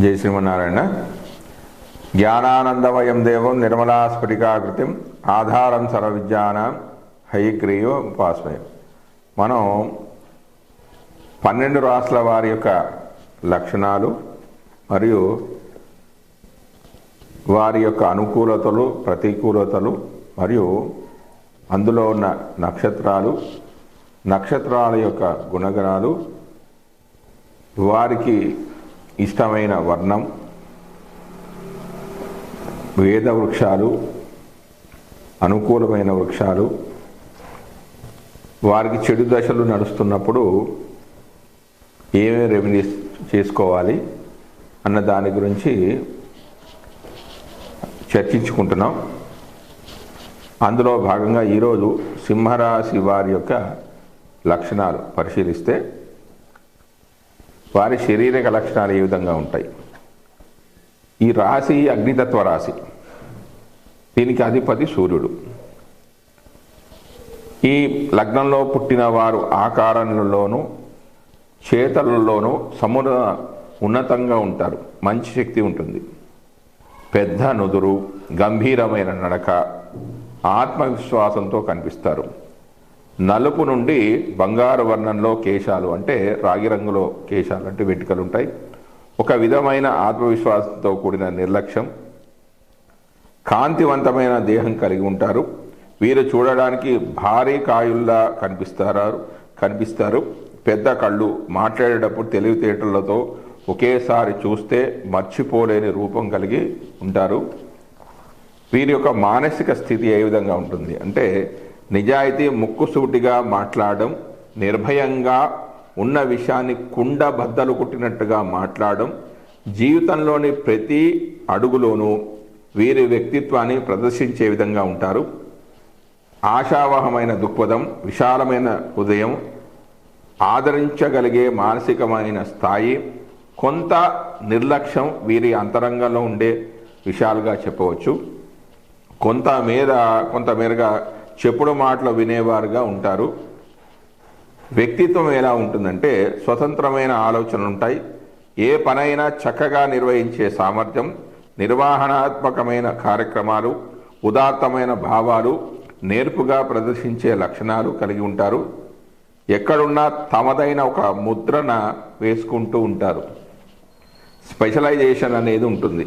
జై శ్రీమన్నారాయణ. జ్ఞానానందమయం దేవం నిర్మలా స్ఫటికాకృతిం ఆధారం సర్వవిద్యానాం హైగ్రీవ ఉపాస్మయం. మనం పన్నెండు రాసుల వారి యొక్క లక్షణాలు మరియు వారి యొక్క అనుకూలతలు ప్రతికూలతలు మరియు అందులో ఉన్న నక్షత్రాలు నక్షత్రాల యొక్క గుణగణాలు వారికి ఇష్టమైన వర్ణం వేద వృక్షాలు అనుకూలమైన వృక్షాలు వారికి చెడు దశలు నడుస్తున్నప్పుడు ఏమేమి రెమెడీస్ చేసుకోవాలి అన్న దాని గురించి చర్చించుకుంటున్నాం. అందులో భాగంగా ఈరోజు సింహరాశి వారి యొక్క లక్షణాలు పరిశీలిస్తే వారి శారీరక లక్షణాలు ఏ విధంగా ఉంటాయి? ఈ రాశి అగ్నితత్వ రాశి. దీనికి అధిపతి సూర్యుడు. ఈ లగ్నంలో పుట్టిన వారు ఆకారంలోనూ చేతలలోనూ సమున ఉన్నతంగా ఉంటారు. మంచి శక్తి ఉంటుంది. పెద్ద నుదురు గంభీరమైన నడక ఆత్మవిశ్వాసంతో కనిపిస్తారు. నలుపు నుండి బంగారు వర్ణంలో కేశాలు అంటే రాగి రంగులో కేశాలు అంటే వెంట్రుకలు ఉంటాయి. ఒక విధమైన ఆత్మవిశ్వాసంతో కూడిన నిర్లక్ష్యం. కాంతివంతమైన దేహం కలిగి ఉంటారు. వీరు చూడడానికి భారీ కాయుల్లా కనిపిస్తారు కనిపిస్తారు. పెద్ద కళ్ళు మాట్లాడేటప్పుడు తెలివితేటలతో ఒకేసారి చూస్తే మర్చిపోలేని రూపం కలిగి ఉంటారు. వీరి యొక్క మానసిక స్థితి ఏ విధంగా ఉంటుంది అంటే నిజాయితీ ముక్కుసూటిగా మాట్లాడడం నిర్భయంగా ఉన్న విషయాన్ని కుండ బద్దలు కుట్టినట్టుగా మాట్లాడడం జీవితంలోని ప్రతి అడుగులోనూ వీరి వ్యక్తిత్వాన్ని ప్రదర్శించే విధంగా ఉంటారు. ఆశావహమైన దృక్పథం విశాలమైన హృదయం ఆదరించగలిగే మానసికమైన స్థాయి కొంత నిర్లక్ష్యం వీరి అంతరంగంలో ఉండే విషయాలుగా చెప్పవచ్చు. కొంత మేర కొంత మేరగా చెప్పుడు మాటలు వినేవారుగా ఉంటారు. వ్యక్తిత్వం ఎలా ఉంటుందంటే స్వతంత్రమైన ఆలోచనలు ఉంటాయి. ఏ పనైనా చక్కగా నిర్వహించే సామర్థ్యం నిర్వహణాత్మకమైన కార్యక్రమాలు ఉదాత్తమైన భావాలు నేర్పుగా ప్రదర్శించే లక్షణాలు కలిగి ఉంటారు. ఎక్కడున్నా తమదైన ఒక ముద్రన వేసుకుంటూ ఉంటారు. స్పెషలైజేషన్ అనేది ఉంటుంది.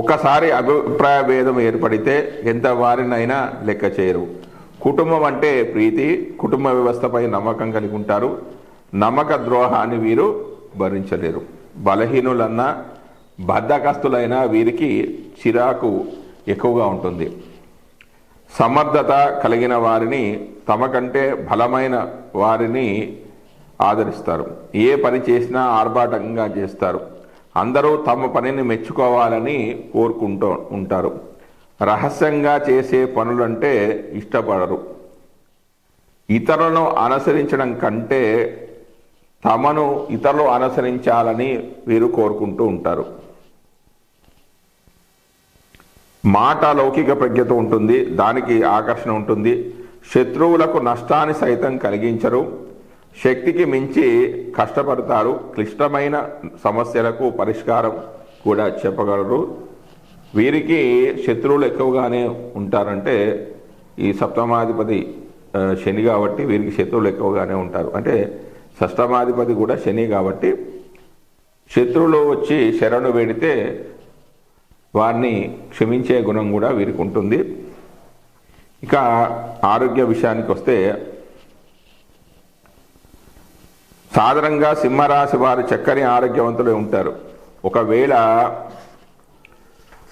ఒకసారి అభిప్రాయ భేదం ఏర్పడితే ఎంత వారినైనా లెక్క చేయరు. కుటుంబం అంటే ప్రీతి కుటుంబ వ్యవస్థపై నమ్మకం కలిగి ఉంటారు. నమ్మక ద్రోహాన్ని వీరు భరించలేరు. బలహీనులన్నా బద్ధకస్తులైన వీరికి చిరాకు ఎక్కువగా ఉంటుంది. సమర్థత కలిగిన వారిని తమ కంటే బలమైన వారిని ఆదరిస్తారు. ఏ పని చేసినా ఆర్భాటంగా చేస్తారు. అందరూ తమ పనిని మెచ్చుకోవాలని కోరుకుంటూ ఉంటారు. రహస్యంగా చేసే పనులంటే ఇష్టపడరు. ఇతరులను అనుసరించడం కంటే తమను ఇతరులు అనుసరించాలని వీరు కోరుకుంటూ ఉంటారు. మాట లౌకిక ప్రజ్ఞత ఉంటుంది దానికి ఆకర్షణ ఉంటుంది. శత్రువులకు నష్టాన్ని సైతం కలిగించరు. శక్తికి మించి కష్టపడతారు. క్లిష్టమైన సమస్యలకు పరిష్కారం కూడా చెప్పగలరు. వీరికి శత్రువులు ఎక్కువగానే ఉంటారంటే ఈ సప్తమాధిపతి శని కాబట్టి వీరికి శత్రువులు ఎక్కువగానే ఉంటారు. అంటే షష్టమాధిపతి కూడా శని కాబట్టి శత్రువులు వచ్చి శరణు వేడితే వారిని క్షమించే గుణం కూడా వీరికి ఉంటుంది. ఇక ఆరోగ్య విషయానికి వస్తే సాధారణంగా సింహరాశి వారు చక్కని ఆరోగ్యవంతులై ఉంటారు. ఒకవేళ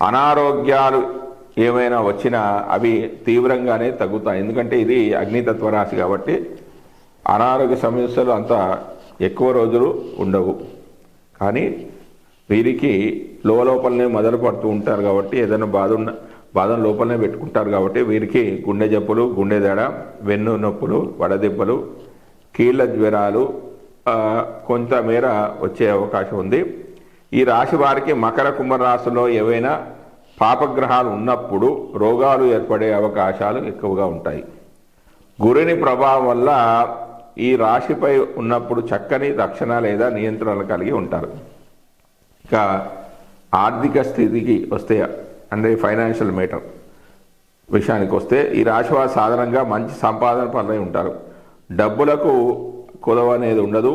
అనారోగ్యాలు ఏమైనా వచ్చినా అవి తీవ్రంగానే తగ్గుతాయి. ఎందుకంటే ఇది అగ్నితత్వ రాశి కాబట్టి అనారోగ్య సమస్యలు అంత ఎక్కువ రోజులు ఉండవు. కానీ వీరికి లోపలనే మొదలు పడుతూ ఉంటారు కాబట్టి ఏదైనా బాధ ఉన్న బాధను లోపలనే పెట్టుకుంటారు కాబట్టి వీరికి గుండె జబ్బులు గుండె దడ వెన్ను నొప్పులు వడదెబ్బలు కీళ్ళ జ్వరాలు కొంతమేర వచ్చే అవకాశం ఉంది. ఈ రాశి వారికి మకర కుంభ రాశిలో ఏవైనా పాపగ్రహాలు ఉన్నప్పుడు రోగాలు ఏర్పడే అవకాశాలు ఎక్కువగా ఉంటాయి. గురుని ప్రభావం వల్ల ఈ రాశిపై ఉన్నప్పుడు చక్కని రక్షణ లేదా నియంత్రణలు కలిగి ఉంటారు. ఇక ఆర్థిక స్థితికి వస్తే అంటే ఫైనాన్షియల్ మేటర్ విషయానికి వస్తే ఈ రాశి వారు సాధారణంగా మంచి సంపాదన పనులై ఉంటారు. డబ్బులకు కొదవ అనేది ఉండదు.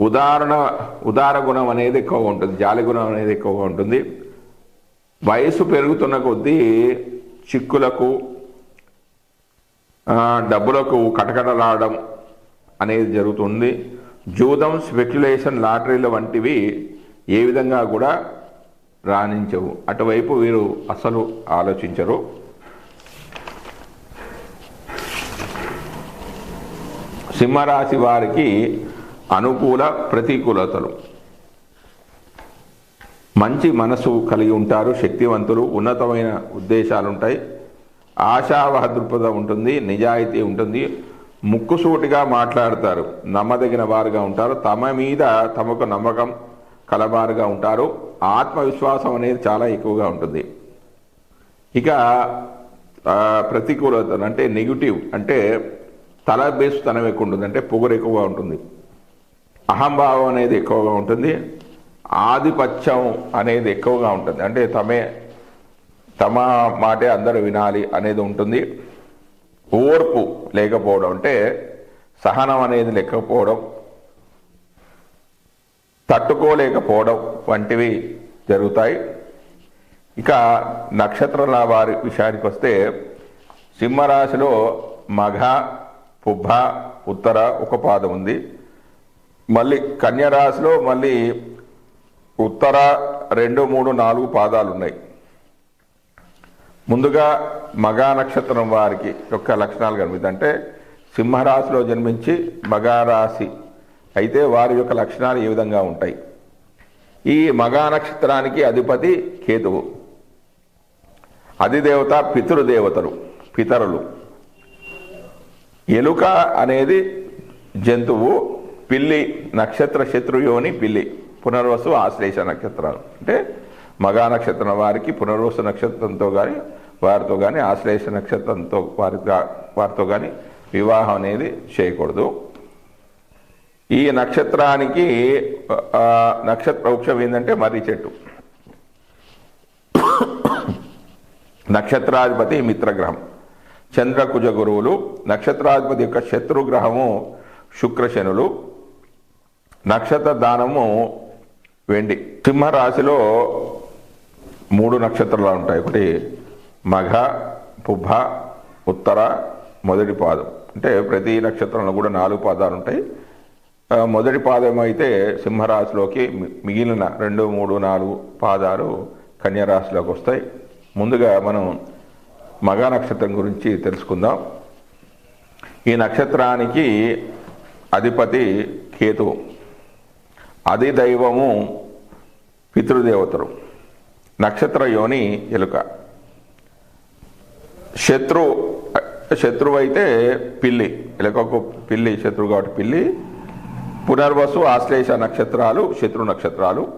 ఉదాహరణ ఉదార గుణం అనేది ఎక్కువగా ఉంటుంది. జాలి గుణం అనేది ఎక్కువగా ఉంటుంది. వయసు పెరుగుతున్న కొద్దీ చిక్కులకు డబ్బులకు కటకటలాడడం అనేది జరుగుతుంది. జూదం స్పెక్యులేషన్ లాటరీలు వంటివి ఏ విధంగా కూడా రాణించవు. అటువైపు వీరు అసలు ఆలోచించరు. సింహరాశి వారికి అనుకూల ప్రతికూలతలు. మంచి మనసు కలిగి ఉంటారు శక్తివంతులు ఉన్నతమైన ఉద్దేశాలు ఉంటాయి ఆశావహ దృక్పథం ఉంటుంది నిజాయితీ ఉంటుంది. ముక్కుసూటిగా మాట్లాడతారు నమ్మదగిన వారుగా ఉంటారు. తమ మీద తమకు నమ్మకం కలవారుగా ఉంటారు. ఆత్మవిశ్వాసం అనేది చాలా ఎక్కువగా ఉంటుంది. ఇక ప్రతికూలతలు అంటే నెగిటివ్ అంటే తల బేసుతనం ఎక్కువ ఉంటుంది అంటే పొగరు ఎక్కువగా ఉంటుంది. అహంభావం అనేది ఎక్కువగా ఉంటుంది. ఆధిపత్యం అనేది ఎక్కువగా ఉంటుంది. అంటే తమే తమ మాటే అందరూ వినాలి అనేది ఉంటుంది. ఓర్పు లేకపోవడం అంటే సహనం అనేది లేకపోవడం తట్టుకోలేకపోవడం వంటివి జరుగుతాయి. ఇక నక్షత్రాల వారి విషయానికి వస్తే సింహరాశిలో మఘ ఉభ ఉత్తర ఒక పాదం ఉంది. మళ్ళీ కన్యరాశిలో మళ్ళీ ఉత్తర రెండు మూడు నాలుగు పాదాలు ఉన్నాయి ముందుగా మగా నక్షత్రం వారికి యొక్క లక్షణాలు కనిపిస్తుంది అంటే సింహరాశిలో జన్మించి మగారాశి అయితే వారి యొక్క లక్షణాలు ఏ విధంగా ఉంటాయి? ఈ మగా నక్షత్రానికి అధిపతి కేతువు. అధిదేవత పితృదేవతలు పితరులు. ఎలుక అనేది జంతువు పిల్లి నక్షత్ర శత్రుయోని పిల్లి. పునర్వసు ఆశ్లేష నక్షత్రాలు. అంటే మగా నక్షత్రం వారికి పునర్వసు నక్షత్రంతో కానీ వారితో కానీ ఆశ్లేష నక్షత్రంతో వారి వారితో కానీ వివాహం అనేది చేయకూడదు. ఈ నక్షత్రానికి నక్షత్ర వృక్షం ఏంటంటే మర్రి చెట్టు. నక్షత్రాధిపతి మిత్రగ్రహం. చంద్రకుజ గురువులు నక్షత్రాధిపతి యొక్క శత్రుగ్రహము శుక్రశనులు నక్షత్ర దానము వెండి. సింహరాశిలో మూడు నక్షత్రాలు ఉంటాయి. ఒకటి మఘ పుబ్బ ఉత్తర మొదటి పాదం. అంటే ప్రతి నక్షత్రంలో కూడా నాలుగు పాదాలు ఉంటాయి. మొదటి పాదం అయితే సింహరాశిలోకి మిగిలిన రెండు మూడు నాలుగు పాదాలు కన్యరాశిలోకి వస్తాయి. ముందుగా మనం మగ నక్షత్రం గురించి తెలుసుకుందాం. ఈ నక్షత్రానికి అధిపతి కేతువు అది దైవము పితృదేవతలు. నక్షత్ర యోని ఎలుక. శత్రు శత్రువు అయితే పిల్లి. ఎలుకకు పిల్లి శత్రువు కాబట్టి పిల్లి. పునర్వసు ఆశ్లేష నక్షత్రాలు శత్రు నక్షత్రాలు.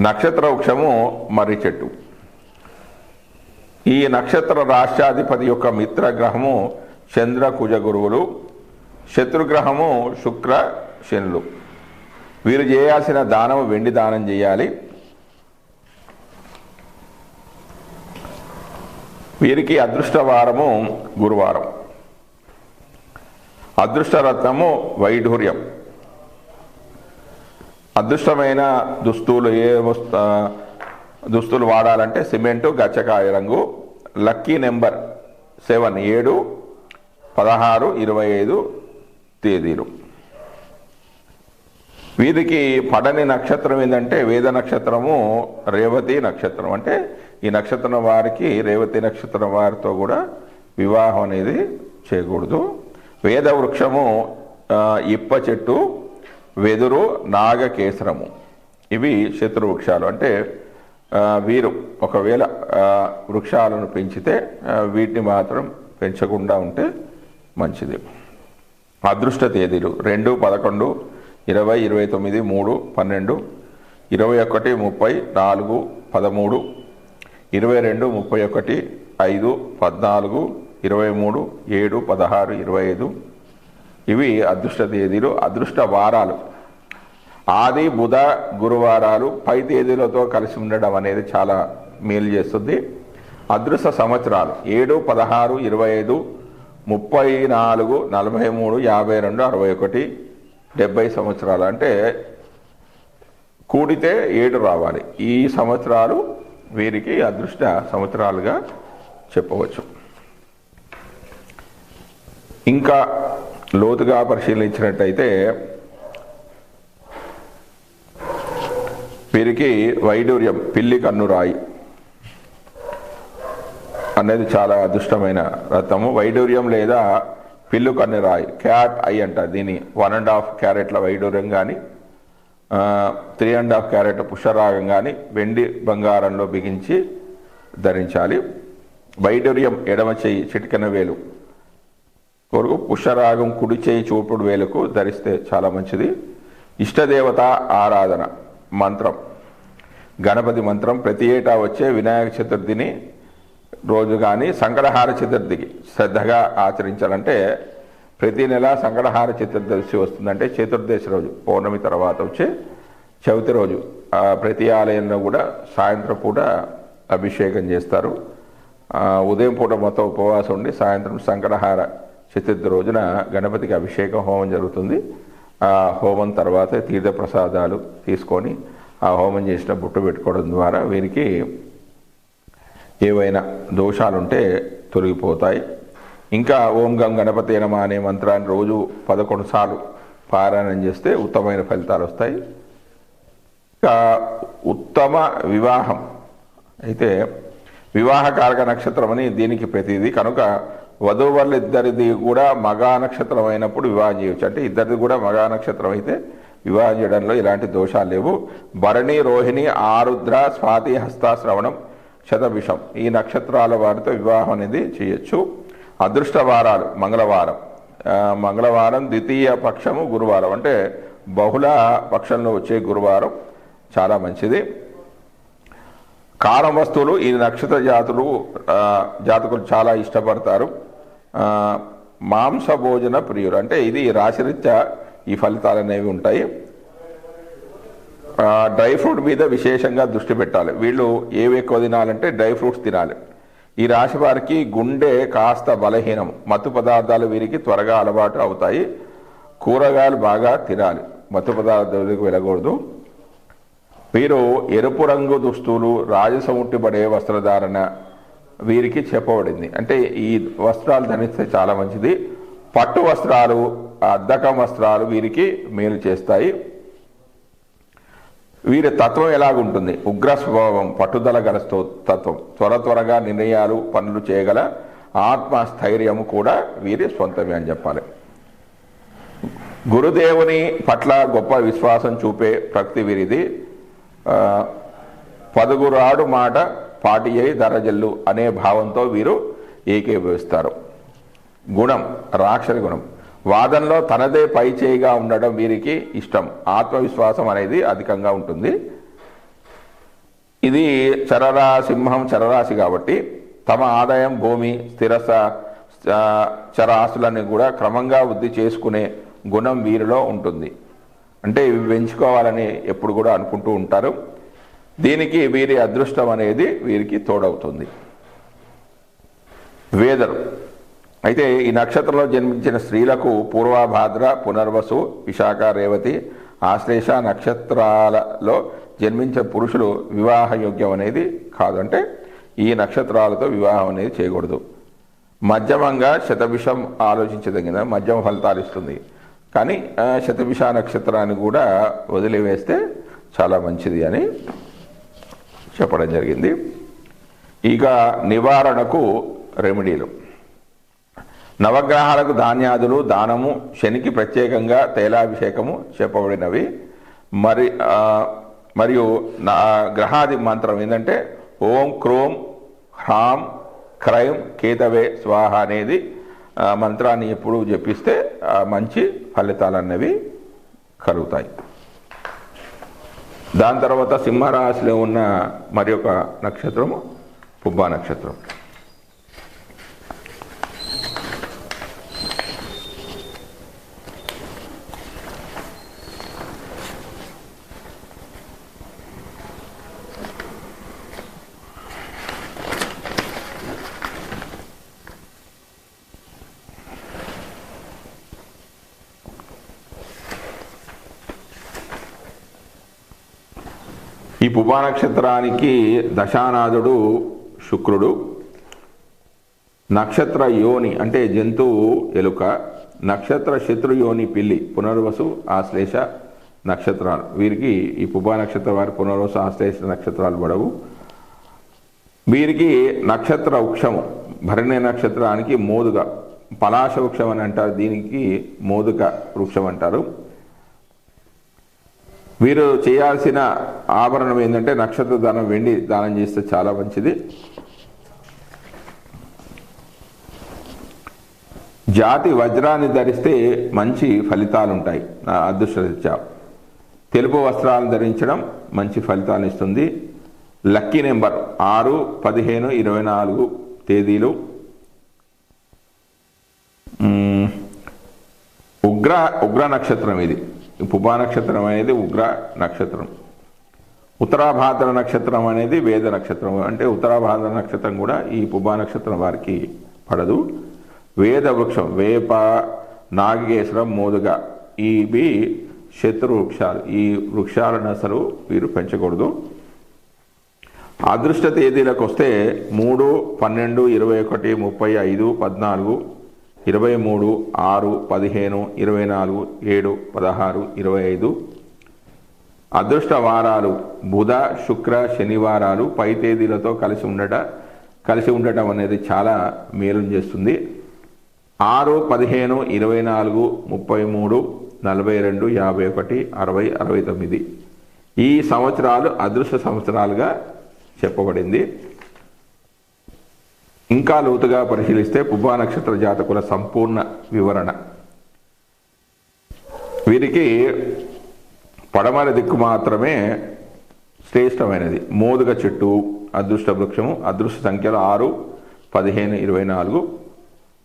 నక్షత్ర వృక్షము మర్రి చెట్టు. ఈ నక్షత్ర రాష్ట్రాధిపతి యొక్క మిత్ర గ్రహము చంద్ర కుజ గురువులు శత్రుగ్రహము శుక్ర శనులు. వీరు చేయాల్సిన దానము వెండి దానం చేయాలి. వీరికి అదృష్టవారము గురువారం. అదృష్టరత్నము వైఢూర్యం. అదృష్టమైన దుస్తులు ఏ దుస్తులు వాడాలంటే సిమెంటు గచ్చకాయ రంగు లక్కీ నెంబర్ సెవెన్ ఏడు పదహారు ఇరవై ఐదు తేదీలు. వీరికి పడని నక్షత్రం ఏంటంటే వేద నక్షత్రము రేవతి నక్షత్రం. అంటే ఈ నక్షత్రం వారికి రేవతి నక్షత్రం వారితో కూడా వివాహం అనేది చేయకూడదు. వేద వృక్షము ఇప్ప చెట్టు వెదురు నాగకేసరము. ఇవి శత్రువృక్షాలు. అంటే వీరు ఒకవేళ వృక్షాలను పెంచితే వీటిని మాత్రం పెంచకుండా ఉంటే మంచిది. అదృష్ట తేదీలు రెండు పదకొండు ఇరవై ఇరవై తొమ్మిది మూడు పన్నెండు ఇరవై ఒకటి ముప్పై నాలుగు పదమూడు ఇరవై రెండు ముప్పై ఒకటి ఐదు పద్నాలుగు ఇరవై మూడు ఏడు పదహారు ఇరవై ఐదు. ఇవి అదృష్ట తేదీలు అదృష్ట వారాలు. ఆది బుధ గురువారాలు పై తేదీలతో కలిసి ఉండడం అనేది చాలా మేలు చేస్తుంది. అదృష్ట సంవత్సరాలు ఏడు పదహారు ఇరవై ఐదు ముప్పై నాలుగు నలభై మూడు యాభై రెండు అరవై ఒకటి డెబ్బై సంవత్సరాలు. అంటే కూడితే ఏడు రావాలి. ఈ సంవత్సరాలు వీరికి అదృష్ట సంవత్సరాలుగా చెప్పవచ్చు. ఇంకా లోతుగా పరిశీలించినట్టయితే వీరికి వైడూర్యం పిల్లి కన్నురాయి అనేది చాలా అదృష్టమైన రత్నము వైడూర్యం లేదా పిల్లు కన్నురాయి క్యాట్ ఐ అంట దీని వన్ అండ్ హాఫ్ క్యారెట్ల వైడూర్యం కానీ త్రీ అండ్ హాఫ్ క్యారెట్ పుష్పరాగం కానీ వెండి బంగారంలో బిగించి ధరించాలి. వైడూర్యం ఎడమ చేయి చిటికెన వేలు కొరకు పుష్పరాగం కుడి చేయి చూపుడు వేలకు ధరిస్తే చాలా మంచిది. ఇష్టదేవత ఆరాధన మంత్రం. గణపతి మంత్రం ప్రతి ఏటా వచ్చే వినాయక చతుర్థిని రోజు కానీ సంకటహార చతుర్థికి శ్రద్ధగా ఆచరించాలంటే ప్రతి నెల సంకటహార చతుర్దశి వస్తుందంటే చతుర్దశి రోజు పౌర్ణమి తర్వాత వచ్చే చవితి రోజు. ప్రతి ఆలయంలో కూడా సాయంత్రం పూట అభిషేకం చేస్తారు. ఉదయం పూట మొత్తం ఉపవాసం ఉండి సాయంత్రం సంకటహార చతుర్థి రోజున గణపతికి అభిషేకం హోమం జరుగుతుంది. ఆ హోమం తర్వాత తీర్థ ప్రసాదాలు తీసుకొని ఆ హోమం చేసిన బుట్ట పెట్టుకోవడం ద్వారా వీరికి ఏవైనా దోషాలుంటే తొలగిపోతాయి. ఇంకా ఓం గం గణపతి నమ అనే మంత్రాన్ని రోజు పదకొండు సార్లు పారాయణం చేస్తే ఉత్తమైన ఫలితాలు వస్తాయి. ఇంకా ఉత్తమ వివాహం. అయితే వివాహ కారక నక్షత్రం అని దీనికి ప్రతిదీ. కనుక వధూవరులిద్దరిది కూడా మగా నక్షత్రం అయినప్పుడు వివాహం చేయవచ్చు అంటే ఇద్దరిది కూడా మగా నక్షత్రం అయితే వివాహం చేయడంలో ఇలాంటి దోషాలు లేవు. భరణి రోహిణి ఆరుద్ర స్వాతి హస్త శ్రవణం శతభిషం ఈ నక్షత్రాల వారితో వివాహం అనేది చేయొచ్చు. అదృష్టవారాలు మంగళవారం. మంగళవారం ద్వితీయ పక్షము గురువారం. అంటే బహుళ పక్షంలో వచ్చే గురువారం. చాలా మంచిది. కారం వస్తువులు ఈ నక్షత్ర జాతులు జాతకులు చాలా ఇష్టపడతారు. మాంస భోజన ప్రియులు. అంటే ఇది రాశిరీత్యా ఈ ఫలితాలు అనేవి ఉంటాయి. డ్రై ఫ్రూట్ మీద విశేషంగా దృష్టి పెట్టాలి. వీళ్ళు ఏవి ఎక్కువ తినాలంటే డ్రై ఫ్రూట్స్ తినాలి. ఈ రాశి వారికి గుండె కాస్త బలహీనం. మత్తు పదార్థాలు వీరికి త్వరగా అలవాటు అవుతాయి. కూరగాయలు బాగా తినాలి. మత్తు పదార్థాలకు వెళ్ళకూడదు. వీరు ఎరుపు రంగు దుస్తులు రాజసముట్టిపడే వస్త్రధారణ వీరికి చెప్పబడింది. అంటే ఈ వస్త్రాలు ధరిస్తే చాలా మంచిది. పట్టు వస్త్రాలు అద్దకం వస్త్రాలు వీరికి మేలు చేస్తాయి. వీరి తత్వం ఎలాగుంటుంది? ఉగ్ర స్వభావం పట్టుదల గల తత్వం. త్వర త్వరగా నిర్ణయాలు పనులు చేయగల ఆత్మస్థైర్యము కూడా వీరి సొంతమే అని చెప్పాలి. గురుదేవుని పట్ల గొప్ప విశ్వాసం చూపే ప్రకృతి వీరిది. పదుగురాడు మాట పాటి అయి దరజల్లు అనే భావంతో వీరు ఏకీభవిస్తారు. గుణం రాక్షస గుణం. వాదనలో తనదే పై చేయిగా ఉండడం వీరికి ఇష్టం. ఆత్మవిశ్వాసం అనేది అధికంగా ఉంటుంది. ఇది చరరా సింహం చరరాశి కాబట్టి తమ ఆదాయం భూమి స్థిరస చర ఆస్తులని కూడా క్రమంగా వృద్ధి చేసుకునే గుణం వీరిలో ఉంటుంది. అంటే ఇవి పెంచుకోవాలని ఎప్పుడు కూడా అనుకుంటూ ఉంటారు. దీనికి వీరి అదృష్టం అనేది వీరికి తోడవుతుంది. వేదరు అయితే ఈ నక్షత్రంలో జన్మించిన స్త్రీలకు పూర్వభాద్ర పునర్వసు విశాఖ రేవతి ఆశ్లేష నక్షత్రాలలో జన్మించిన పురుషులు వివాహ యోగ్యం అనేది కాదు. అంటే ఈ నక్షత్రాలతో వివాహం అనేది చేయకూడదు. మధ్యమంగా శతభిషం ఆలోచించదగిన మధ్యమ ఫలితాలు ఇస్తుంది. కానీ ఆ, శతభిష నక్షత్రాన్ని కూడా వదిలివేస్తే చాలా మంచిది అని చెప్పడం జరిగింది. ఇక నివారణకు రెమెడీలు. నవగ్రహాలకు ధాన్యాదులు దానము శనికి ప్రత్యేకంగా తైలాభిషేకము చెప్పబడినవి. మరి మరియు నా గ్రహాది మంత్రం ఏంటంటే ఓం క్రోం హ్రాం క్రైం కేతవే స్వాహ అనేది మంత్రాన్ని ఎప్పుడు జపిస్తే మంచి ఫలితాలు అనేవి కలుగుతాయి. దాని తర్వాత సింహరాశిలో ఉన్న మరి ఒక నక్షత్రము పుబ్బా నక్షత్రం. ఈ పుబా నక్షత్రానికి దశానాథుడు శుక్రుడు. నక్షత్ర యోని అంటే జంతువు ఎలుక నక్షత్ర శత్రు యోని పిల్లి పునర్వసు ఆశ్లేష నక్షత్రాలు. వీరికి ఈ పుబా నక్షత్ర వారి పునర్వసు ఆశ్లేష నక్షత్రాలు పడవు. వీరికి నక్షత్ర వృక్షము భరణి నక్షత్రానికి మోదుగ పలాశ వృక్షం అని అంటారు. దీనికి మోదుక వృక్షం అంటారు. వీరు చేయాల్సిన ఆభరణం ఏంటంటే నక్షత్ర దానం వెండి దానం చేస్తే చాలా మంచిది. జాతి వజ్రాన్ని ధరిస్తే మంచి ఫలితాలు ఉంటాయి అదృష్టరీత్యా. తెలుపు వస్త్రాలను ధరించడం మంచి ఫలితాన్ని ఇస్తుంది. లక్కీ నెంబర్ ఆరు పదిహేను ఇరవై నాలుగు తేదీలు. ఉగ్ర ఉగ్ర నక్షత్రం ఇది. పుబా నక్షత్రం అనేది ఉగ్ర నక్షత్రం. ఉత్తరాభాద్ర నక్షత్రం అనేది వేద నక్షత్రం. అంటే ఉత్తరాభాద్ర నక్షత్రం కూడా ఈ పుబా నక్షత్రం వారికి పడదు. వేద వృక్షం వేప నాగేశ్వరం మోదుగ ఇవి శత్రు వృక్షాలు. ఈ వృక్షాలను అసలు వీరు పెంచకూడదు. అదృష్ట తేదీలకు వస్తే మూడు పన్నెండు ఇరవై ఒకటి ముప్పై ఐదు పద్నాలుగు ఇరవై మూడు ఆరు పదిహేను ఇరవై నాలుగు ఏడు పదహారు ఇరవై ఐదు అదృష్ట వారాలు బుధ శుక్ర శనివారాలు పై తేదీలతో కలిసి ఉండట కలిసి ఉండటం అనేది చాలా మేలు చేస్తుంది. ఆరు పదిహేను ఇరవై నాలుగు ముప్పై మూడు నలభై రెండు యాభై ఒకటి అరవై అరవై తొమ్మిది. ఈ సంవత్సరాలు అదృష్ట సంవత్సరాలుగా చెప్పబడింది. ఇంకా లోతుగా పరిశీలిస్తే పుబ్బా నక్షత్ర జాతకుల సంపూర్ణ వివరణ. వీరికి పడమర దిక్కు మాత్రమే శ్రేష్టమైనది. మోదుగ చెట్టు అదృష్ట వృక్షము అదృష్ట సంఖ్యలు ఆరు పదిహేను ఇరవై నాలుగు.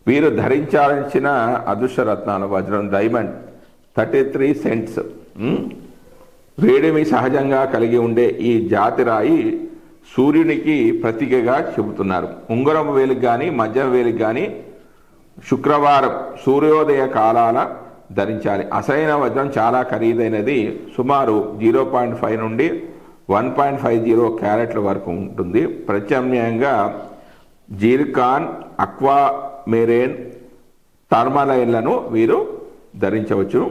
వీరు ధరించాల్సిన అదృష్ట రత్నాలు వజ్రం డైమండ్ థర్టీ త్రీ సెంట్స్ వేడిమి సహజంగా కలిగి ఉండే ఈ జాతి రాయి సూర్యునికి ప్రతీకగా చెబుతున్నారు. ఉంగరం వేలికి కానీ మధ్య వేలికి కానీ శుక్రవారం సూర్యోదయ కాలాల ధరించాలి. అసలైన వజ్రం చాలా ఖరీదైనది. సుమారు జీరో పాయింట్ ఫైవ్ నుండి వన్ పాయింట్ ఫైవ్ జీరో క్యారెట్ల వరకు ఉంటుంది. ప్రత్యామ్నాయంగా జీర్కాన్ అక్వా మెరేన్ టర్మలైన్లను వీరు ధరించవచ్చు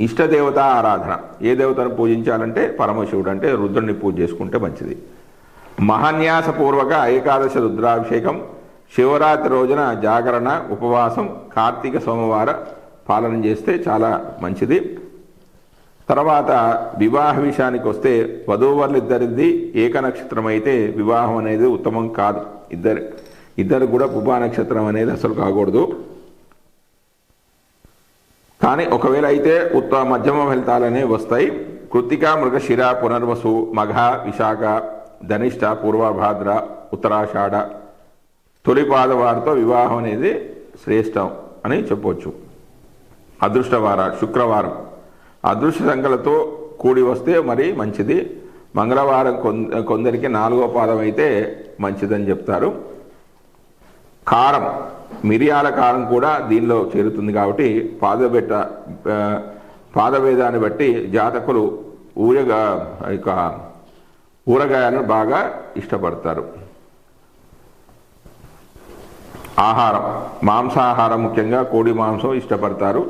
ఇష్టదేవత ఆరాధన. ఏ దేవతను పూజించాలంటే పరమశివుడు అంటే రుద్రుడిని పూజ చేసుకుంటే మంచిది. మహాన్యాసపూర్వక ఏకాదశ రుద్రాభిషేకం శివరాత్రి రోజున జాగరణ ఉపవాసం కార్తీక సోమవార పాలన చేస్తే చాలా మంచిది. తర్వాత వివాహ విషయానికి వస్తే వధూవరులిద్దరిది ఏక నక్షత్రం అయితే వివాహం అనేది ఉత్తమం కాదు. ఇద్దరు ఇద్దరు కూడా పుబా నక్షత్రం అనేది అసలు కాకూడదు. కానీ ఒకవేళ అయితే ఉత్త మధ్యమ ఫలితాలనే వస్తాయి. కృతిక మృగశిర పునర్వసు మఘ విశాఖ ధనిష్ట పూర్వభాద్ర ఉత్తరాషాఢ తొలిపాద వారితో వివాహం అనేది శ్రేష్టం అని చెప్పవచ్చు అదృష్టవార శుక్రవారం. అదృష్ట సంఖ్యలతో కూడి వస్తే మరి మంచిది. మంగళవారం కొందరికి నాలుగో పాదం అయితే మంచిదని చెప్తారు. కారం మిరియాల కారం కూడా దీనిలో చేరుతుంది కాబట్టి పాదబెట్ట ఆ, పాదభేదాన్ని బట్టి జాతకులు ఊరగా ఇక ఊరగాయలను బాగా ఇష్టపడతారు. ఆహారం మాంసాహారం ముఖ్యంగా కోడి మాంసం ఇష్టపడతారు.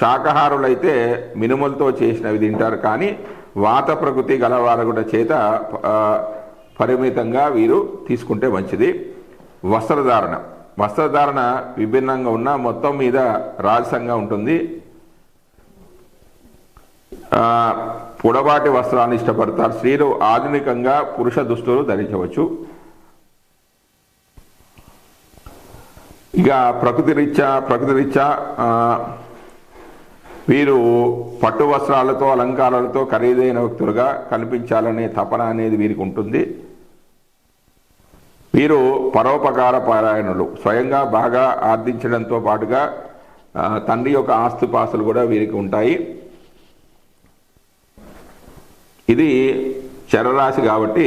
శాకాహారులైతే మినుములతో చేసినవి తింటారు కానీ వాత ప్రకృతి గలవారగుట చేత పరిమితంగా వీరు తీసుకుంటే మంచిది. వస్త్రధారణ వస్త్రధారణ విభిన్నంగా ఉన్న మొత్తం మీద రాజసంగా ఉంటుంది. పొడవాటి వస్త్రాన్ని ఇష్టపడతారు. స్త్రీలు ఆధునికంగా పురుష దుస్తులు ధరించవచ్చు. ఇక ప్రకృతి రీత్యా ప్రకృతి రీత్యా వీరు పట్టు వస్త్రాలతో అలంకారాలతో ఖరీదైన వ్యక్తులుగా కనిపించాలనే తపన అనేది వీరికి ఉంటుంది. వీరు పరోపకార పారాయణులు. స్వయంగా బాగా ఆర్థించడంతో పాటుగా తండ్రి యొక్క ఆస్తిపాస్తులు కూడా వీరికి ఉంటాయి. ఇది చరరాశి కాబట్టి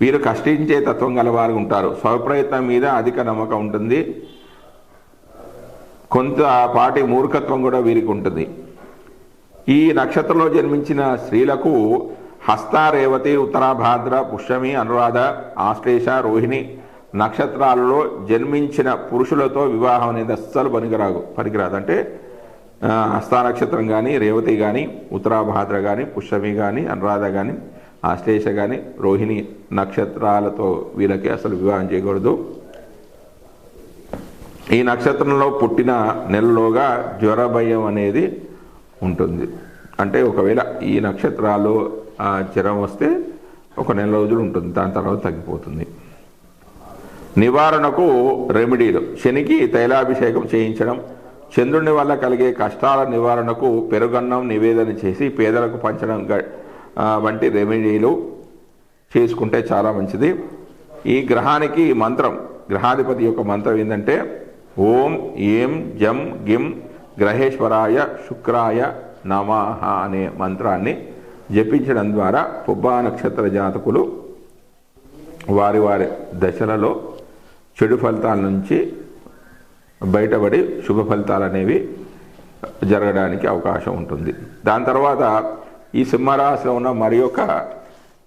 వీరు కష్టించే తత్వం గలవారు ఉంటారు. స్వప్రయత్నం మీద అధిక నమ్మకం ఉంటుంది. కొంత పాటి మూర్ఖత్వం కూడా వీరికి ఉంటుంది. ఈ నక్షత్రంలో జన్మించిన స్త్రీలకు హస్త రేవతి ఉత్తరాభాద్ర పుష్యమి అనురాధ ఆశ్లేష రోహిణి నక్షత్రాలలో జన్మించిన పురుషులతో వివాహం అనేది అస్సలు పనికిరాదు. పనికిరాదు. అంటే హస్తా నక్షత్రం కానీ రేవతి కానీ ఉత్తరాభాద్ర కానీ పుష్యమి కానీ అనురాధ కానీ ఆశ్లేష కానీ రోహిణి నక్షత్రాలతో వీళ్ళకి అసలు వివాహం చేయకూడదు. ఈ నక్షత్రంలో పుట్టిన నెలలోగా జ్వర భయం అనేది ఉంటుంది. అంటే ఒకవేళ ఈ నక్షత్రాలు జ్వరం వస్తే ఒక నెల రోజులు ఉంటుంది. దాని తర్వాత తగ్గిపోతుంది. నివారణకు రెమెడీలు శనికి తైలాభిషేకం చేయించడం చంద్రుని వల్ల కలిగే కష్టాల నివారణకు పెరుగన్నం నివేదన చేసి పేదలకు పంచడం వంటి రెమెడీలు చేసుకుంటే చాలా మంచిది. ఈ గ్రహానికి మంత్రం గ్రహాధిపతి యొక్క మంత్రం ఏంటంటే ఓం ఏం జం గిం గ్రహేశ్వరాయ శుక్రాయ నమః అనే మంత్రాన్ని జపించడం ద్వారా పుబ్బా నక్షత్ర జాతకులు వారి వారి దశలలో చెడు ఫలితాల నుంచి బయటపడి శుభ ఫలితాలు అనేవి జరగడానికి అవకాశం ఉంటుంది. దాని తర్వాత ఈ సింహరాశిలో ఉన్న మరి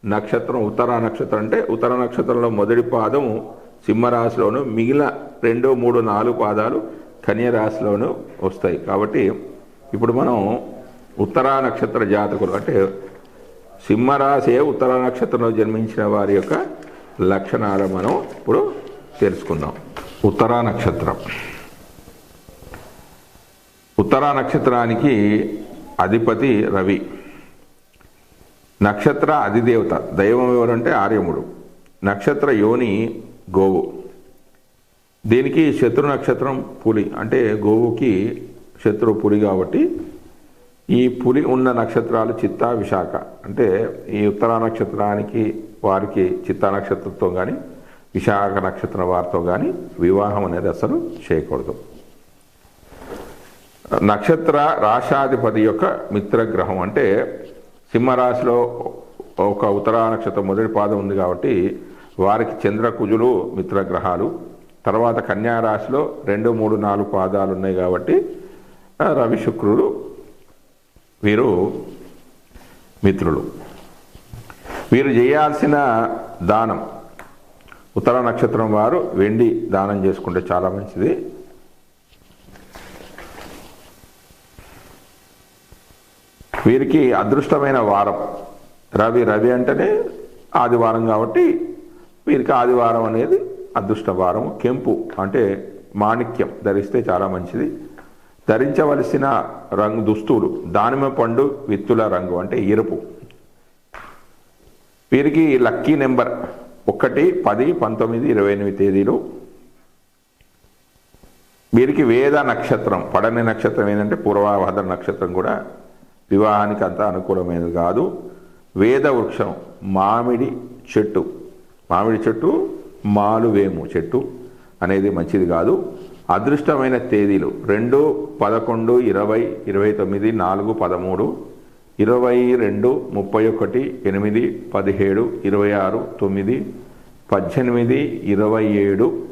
నక్షత్రం ఉత్తర నక్షత్రం అంటే ఉత్తర నక్షత్రంలో మొదటి పాదం సింహరాశిలోను మిగిలిన రెండు మూడు నాలుగు పాదాలు కన్యరాశిలోను వస్తాయి. కాబట్టి ఇప్పుడు మనం ఉత్తర నక్షత్ర జాతకులు అంటే సింహరాశి ఉత్తర నక్షత్రంలో జన్మించిన వారి యొక్క లక్షణాలు మనం ఇప్పుడు తెలుసుకుందాం. ఉత్తరా నక్షత్రం. ఉత్తరా నక్షత్రానికి అధిపతి రవి. నక్షత్ర అధిదేవత. దైవం ఎవరంటే ఆర్యముడు. నక్షత్ర యోని గోవు. దీనికి శత్రు నక్షత్రం పులి. అంటే గోవుకి శత్రు పులి కాబట్టి ఈ పులి ఉన్న నక్షత్రాలు చిత్తా విశాఖ. అంటే ఈ ఉత్తరా నక్షత్రానికి వారికి చిత్తా నక్షత్రంతో కానీ విశాఖ నక్షత్రం వారితో కానీ వివాహం అనేది అసలు చేయకూడదు. నక్షత్ర రాశాధిపతి యొక్క మిత్రగ్రహం అంటే సింహరాశిలో ఒక ఉత్తరా నక్షత్రం మొదటి పాదం ఉంది కాబట్టి వారికి చంద్ర కుజులు మిత్రగ్రహాలు. తర్వాత కన్యా రాశిలో రెండు మూడు నాలుగు పాదాలు ఉన్నాయి కాబట్టి రవి శుక్రుడు వీరు మిత్రులు. వీరు చేయాల్సిన దానం ఉత్తర నక్షత్రం వారు వెండి దానం చేసుకుంటే చాలా మంచిది. వీరికి అదృష్టమైన వారం. రవి రవి అంటేనే ఆదివారం కాబట్టి వీరికి ఆదివారం అనేది అదృష్ట వారం కెంపు అంటే మాణిక్యం ధరిస్తే చాలా మంచిది. ధరించవలసిన రంగు దుస్తులు దానిమ్మ పండు విత్తుల రంగు అంటే ఎరుపు. వీరికి లక్కీ నెంబర్ ఒకటి పది పంతొమ్మిది ఇరవై ఎనిమిది తేదీలు. వీరికి వేద నక్షత్రం పడని నక్షత్రం ఏంటంటే పూర్వాభద్ర నక్షత్రం కూడా వివాహానికి అంత అనుకూలమైనది కాదు. వేద వృక్షం మామిడి చెట్టు. మామిడి చెట్టు మాలువేము చెట్టు అనేది మంచిది కాదు. అదృష్టమైన తేదీలు రెండు పదకొండు ఇరవై ఇరవై తొమ్మిది నాలుగు పదమూడు ఇరవై రెండు ముప్పై ఒకటి ఎనిమిది పదిహేడు ఇరవై ఆరు తొమ్మిది పద్దెనిమిది ఇరవై ఏడు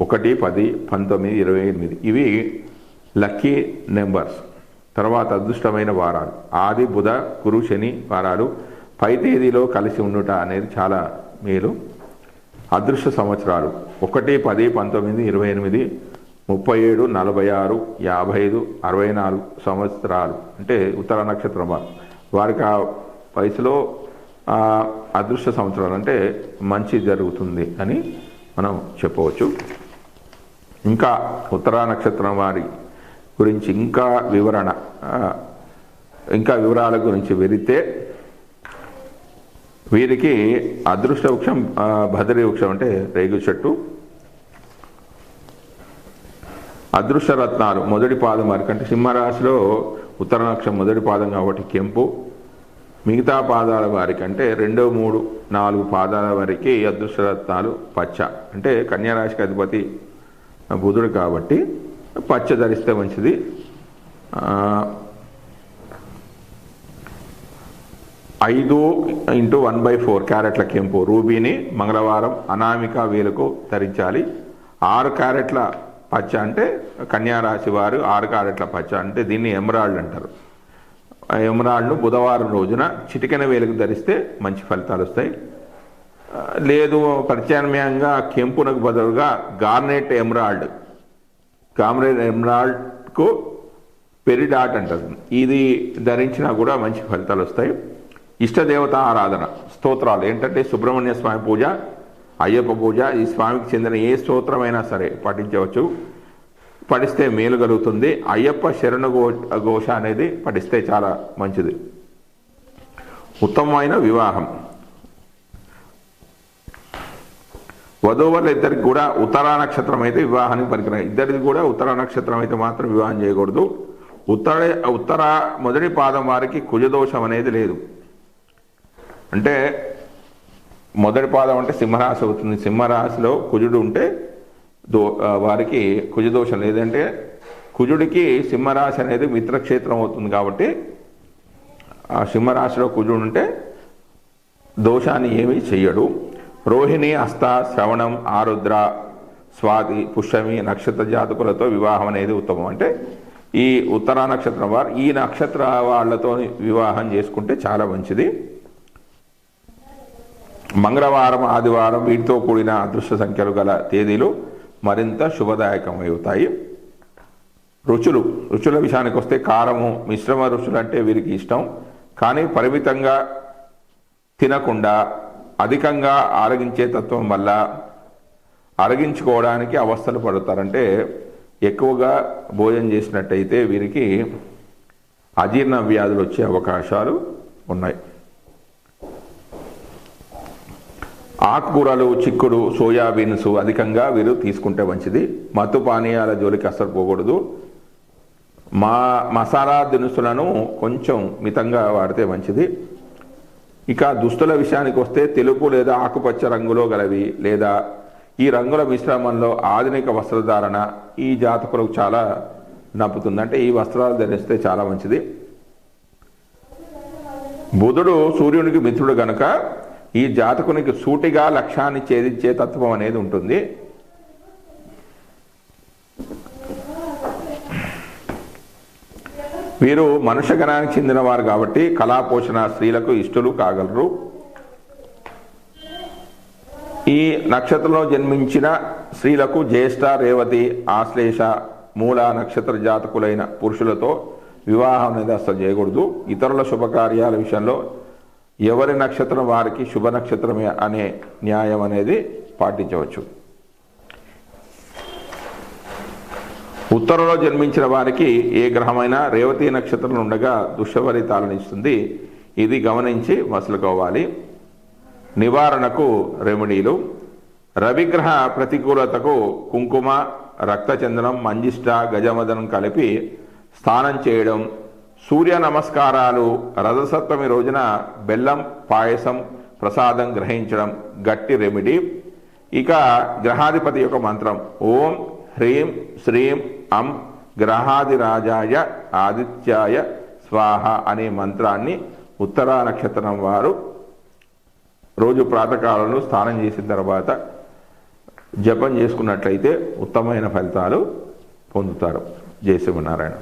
ఒకటి పది పంతొమ్మిది ఇరవై ఎనిమిది. ఇవి లక్కీ నెంబర్స్. తర్వాత అదృష్టమైన వారాలు. ఆది బుధ గురు శని వారాలు పై తేదీలో కలిసి ఉండుట అనేది చాలా మేలు. అదృష్ట సంవత్సరాలు ఒకటి పది పంతొమ్మిది ఇరవై ఎనిమిది ముప్పై ఏడు నలభై ఆరు యాభై ఐదు అరవై నాలుగు సంవత్సరాలు. అంటే ఉత్తర నక్షత్రం వారు. వారికి ఆ వయసులో అదృష్ట సంవత్సరాలు అంటే మంచి జరుగుతుంది అని మనం చెప్పవచ్చు. ఇంకా ఉత్తరా నక్షత్రం వారి గురించి ఇంకా వివరణ ఇంకా వివరాల గురించి వెళితే వీరికి అదృష్ట వృక్షం భద్రి వృక్షం అంటే రేగు చెట్టు. అదృష్ట రత్నాలు మొదటి పాదం వారికి అంటే సింహరాశిలో ఉత్తర నక్షం మొదటి పాదం కాబట్టి కెంపు. మిగతా పాదాల వారికి అంటే రెండు మూడు నాలుగు పాదాల వారికి అదృష్ట రత్నాలు పచ్చ. అంటే కన్యారాశికి అధిపతి బుధుడు కాబట్టి పచ్చ ధరిస్తే మంచిది. ఐదు ఇంటూ వన్ బై ఫోర్ క్యారెట్ల కెంపు రూబీని మంగళవారం అనామిక వేలకు ధరించాలి. ఆరు క్యారెట్ల పచ్చ అంటే కన్యారాశి వారు ఆరు క్యారెట్ల పచ్చ అంటే దీన్ని ఎమరాల్డ్ అంటారు. ఎమరాల్డ్ను బుధవారం రోజున చిటికెన వేలకు ధరిస్తే మంచి ఫలితాలు వస్తాయి. లేదు ప్రత్యామ్నాయంగా కెంపునకు బదులుగా గార్నెట్ ఎమరాల్డ్ కామ్రేడ్ ఎమ్రాల్డ్కు పెరిడాట్ అంటారు ఇది ధరించినా కూడా మంచి ఫలితాలు వస్తాయి. ఇష్టదేవత ఆరాధన స్తోత్రాలు. ఏంటంటే సుబ్రహ్మణ్య స్వామి పూజ అయ్యప్ప పూజ ఈ స్వామికి చెందిన ఏ స్తోత్రమైనా సరే పఠించవచ్చు. పఠిస్తే మేలు కలుగుతుంది. అయ్యప్ప శరణు ఘోష అనేది పఠిస్తే చాలా మంచిది. ఉత్తమమైన వివాహం. వధూవరులు ఇద్దరికి కూడా ఉత్తరా నక్షత్రం అయితే వివాహానికి పనికిరాయి ఇద్దరికి కూడా ఉత్తరా నక్షత్రం అయితే మాత్రం వివాహం చేయకూడదు. ఉత్తర ఉత్తర మొదటి పాదం వారికి కుజదోషం అనేది లేదు. అంటే మొదటి పాదం అంటే సింహరాశి అవుతుంది. సింహరాశిలో కుజుడు ఉంటే దో వారికి కుజదోషం లేదంటే కుజుడికి సింహరాశి అనేది మిత్రక్షేత్రం అవుతుంది కాబట్టి ఆ సింహరాశిలో కుజుడు ఉంటే దోషాన్ని ఏమీ చెయ్యడు. రోహిణి హస్త శ్రవణం ఆరుద్ర స్వాతి పుష్యమి నక్షత్ర జాతకులతో వివాహం అనేది ఉత్తమం. అంటే ఈ ఉత్తరా నక్షత్రం వారు ఈ నక్షత్ర వాళ్ళతో వివాహం చేసుకుంటే చాలా మంచిది. మంగళవారం ఆదివారం వీటితో కూడిన అదృష్ట సంఖ్యలు గల తేదీలు మరింత శుభదాయకమవుతాయి. రుచులు రుచుల విషయానికి వస్తే కారము మిశ్రమ రుచులు అంటే వీరికి ఇష్టం. కానీ పరిమితంగా తినకుండా అధికంగా ఆరగించే తత్వం వల్ల అరగించుకోవడానికి అవస్థలు పడతారంటే ఎక్కువగా భోజనం చేసినట్టయితే వీరికి అజీర్ణ వ్యాధులు వచ్చే అవకాశాలు ఉన్నాయి. ఆకుకూరలు చిక్కుడు సోయాబీన్స్ అధికంగా వీరు తీసుకుంటే మంచిది. మత్తు పానీయాల జోలికి అసలు పోకూడదు. మా మసాలా దినుసులను కొంచెం మితంగా వాడితే మంచిది. ఇక దుస్తుల విషయానికి వస్తే తెలుపు లేదా ఆకుపచ్చ రంగులో గలవి లేదా ఈ రంగుల మిశ్రమంలో ఆధునిక వస్త్రధారణ ఈ జాతకులకు చాలా నప్పుతుంది. అంటే ఈ వస్త్రాలు ధరిస్తే చాలా మంచిది. బుధుడు సూర్యునికి మిత్రుడు గనుక ఈ జాతకునికి సూటిగా లక్ష్యాన్ని ఛేదించే తత్వం అనేది ఉంటుంది. వీరు మనుష్యగణానికి చెందినవారు కాబట్టి కళాపోషణ స్త్రీలకు ఇష్టలు కాగలరు. ఈ నక్షత్రంలో జన్మించిన స్త్రీలకు జ్యేష్ఠ రేవతి ఆశ్లేష మూల నక్షత్ర జాతకులైన పురుషులతో వివాహం అనేది అసలు చేయకూడదు. ఇతరుల శుభకార్యాల విషయంలో ఎవరి నక్షత్రం వారికి శుభ నక్షత్రమే అనే న్యాయం అనేది పాటించవచ్చు. ఉత్తరంలో జన్మించిన వారికి ఏ గ్రహమైనా రేవతి నక్షత్రం ఉండగా దుష్ఫలితాలను ఇస్తుంది ఇది గమనించి మసలుకోవాలి. నివారణకు రెమెడీలు. రవిగ్రహ ప్రతికూలతకు కుంకుమ రక్తచందనం మంజిష్ట గజమదనం కలిపి స్నానం చేయడం. సూర్య నమస్కారాలు రథసప్తమి రోజున బెల్లం పాయసం ప్రసాదం గ్రహించడం. గట్టి రెమెడీ. ఇక గ్రహాధిపతి యొక్క మంత్రం. ఓం హ్రీం శ్రీం అం గ్రహాదిరాజాయ ఆదిత్యాయ స్వాహ అనే మంత్రాన్ని ఉత్తరా నక్షత్రం వారు రోజు ప్రాతకాలను స్నానం చేసిన తర్వాత జపం చేసుకున్నట్లయితే ఉత్తమమైన ఫలితాలు పొందుతారు. జయ శివనారాయణ